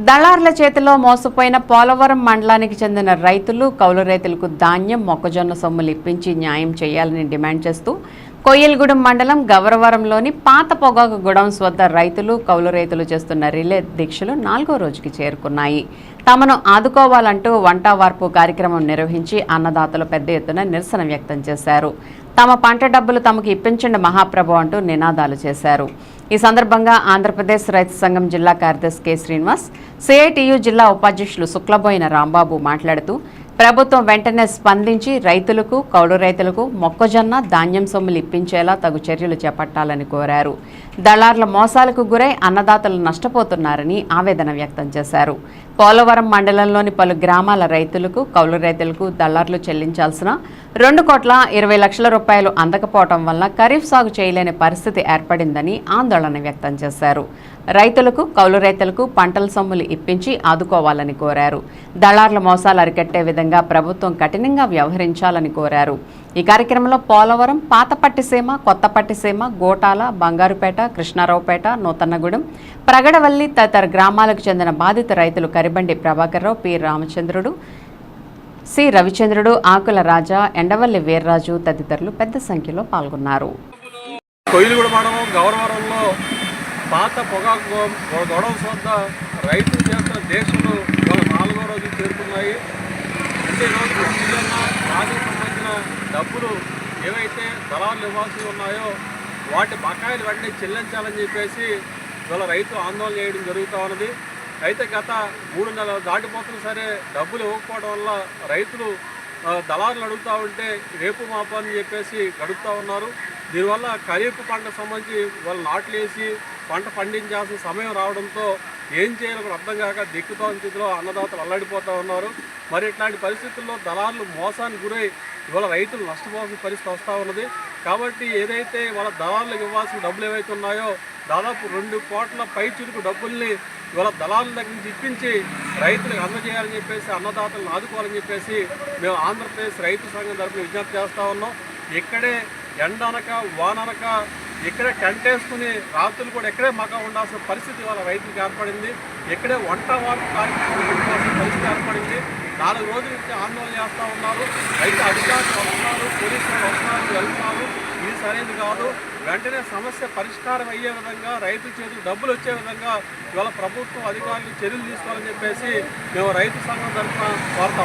దళార్ల చేతిలో మోసపోయిన పోలవరం మండలానికి చెందిన రైతులు కౌలు రైతులకు ధాన్యం మొక్కజొన్న సొమ్ములు ఇప్పించి న్యాయం చేయాలని డిమాండ్ చేస్తూ కొయ్యలగూడెం మండలం గవరవరంలోని పాత పొగాకు గుడౌన్స్ వద్ద రైతులు కౌలు రైతులు చేస్తున్న రిలే దీక్షలు నాలుగో రోజుకి చేరుకున్నాయి. తమను ఆదుకోవాలంటూ వంట వార్పు కార్యక్రమం నిర్వహించి అన్నదాతలు పెద్ద ఎత్తున నిరసన వ్యక్తం చేశారు. తమ పంట డబ్బులు తమకు ఇప్పించండి మహాప్రభు అంటూ నినాదాలు చేశారు. ఈ సందర్భంగా ఆంధ్రప్రదేశ్ రైతు సంఘం జిల్లా కార్యదర్శి కె శ్రీనివాస్ సిఐటియు జిల్లా ఉపాధ్యక్షులు శుక్లబోయిన రాంబాబు మాట్లాడుతూ ప్రభుత్వం వెంటనే స్పందించి రైతులకు కౌలు రైతులకు మొక్కజొన్న ధాన్యం సొమ్ములు ఇప్పించేలా తగు చర్యలు చేపట్టాలని కోరారు. దళార్ల మోసాలకు గురై అన్నదాతలు నష్టపోతున్నారని ఆవేదన వ్యక్తం చేశారు. పోలవరం మండలంలోని పలు గ్రామాల రైతులకు కౌలు రైతులకు దళార్లు చెల్లించాల్సిన రెండు కోట్ల ఇరవై లక్షల రూపాయలు అందకపోవటం వల్ల ఖరీఫ్ సాగు చేయలేని పరిస్థితి ఏర్పడిందని ఆందోళన వ్యక్తం చేశారు. రైతులకు కౌలు రైతులకు పంటల సొమ్ములు ఇప్పించి ఆదుకోవాలని కోరారు. దళార్ల మోసాలు అరికట్టే విధంగా ప్రభుత్వం కఠినంగా వ్యవహరించాలని కోరారు. ఈ కార్యక్రమంలో పోలవరం పాత పట్టిసీమ కొత్త పట్టిసీమ గోటాల బంగారుపేట కృష్ణారావుపేట నూతన్నగూడెం ప్రగడవల్లి తదితర గ్రామాలకు చెందిన బాధిత రైతులు కరిబండి ప్రభాకర్రావు పి. రామచంద్రుడు సి. రవిచంద్రుడు ఆకుల రాజా ఎండవల్లి వీర్రాజు తదితరులు పెద్ద సంఖ్యలో పాల్గొన్నారు. కొయ్యలగూడ మండలం గౌరవరంలో పాత పొగాకు గొ- గొడవస్ వద్ద రైతులు చేస్తున్న దేశంలో ఇవాళ నాలుగో రోజు చేరుకున్నాయి. అంటే ఈరోజు రాజుకు సంబంధించిన డబ్బులు ఏవైతే దళాలు ఇవ్వాల్సి ఉన్నాయో వాటి బకాయిలు వెంటనే చెల్లించాలని చెప్పేసి ఇవాళ రైతు ఆందోళన చేయడం జరుగుతూ ఉన్నది. అయితే గత మూడు నెలలు దాటిపోతున్నా సరే డబ్బులు ఇవ్వకపోవడం వల్ల రైతులు దళారులు అడుగుతూ ఉంటే రేపు మాపు అని చెప్పేసి గడుపుతూ ఉన్నారు. దీనివల్ల ఖరీఫ్ పంట సంబంధించి వాళ్ళు నాట్లు వేసి పంట పండించాల్సిన సమయం రావడంతో ఏం చేయాలో కూడా అర్థం కాక దిక్కుతోని స్థితిలో అన్నదాతలు అల్లడిపోతూ ఉన్నారు. మరి ఇట్లాంటి పరిస్థితుల్లో దళారులు మోసానికి గురై ఇవాళ రైతులు నష్టపోవాల్సిన పరిస్థితి వస్తూ ఉన్నది. కాబట్టి ఏదైతే వాళ్ళ దళారులకు ఇవ్వాల్సిన డబ్బులు ఏవైతే ఉన్నాయో దాదాపు రెండు కోట్ల పై చురుకు డబ్బుల్ని ఇవాళ దళాలు దగ్గర నుంచి ఇప్పించి రైతులకు అందజేయాలని చెప్పేసి అన్నదాతలను ఆదుకోవాలని చెప్పేసి మేము ఆంధ్రప్రదేశ్ రైతు సంఘం తరఫున విజ్ఞప్తి చేస్తూ ఉన్నాం. ఇక్కడే ఎండనక వాననక ఇక్కడే కంటేసుకుని రాత్రులు కూడా ఇక్కడే మగ ఉండాల్సిన పరిస్థితి ఇవాళ రైతులకు ఏర్పడింది. ఇక్కడే వంట వార్పు కార్యక్రమం పరిస్థితి ఏర్పడింది. నాలుగు రోజుల నుంచి ఆందోళన చేస్తూ ఉన్నారు. అయితే అధికారులు వస్తున్నారు పోలీసులు వస్తున్నారు వెళ్తున్నారు. సరైనది కాదు. వెంటనే సమస్య పరిష్కారం అయ్యే విధంగా రైతు చేతులు డబ్బులు వచ్చే విధంగా ఇవాళ ప్రభుత్వం అధికారులు చర్యలు తీసుకోవాలని చెప్పేసి మేము రైతు సంఘం తరఫున కోరుతా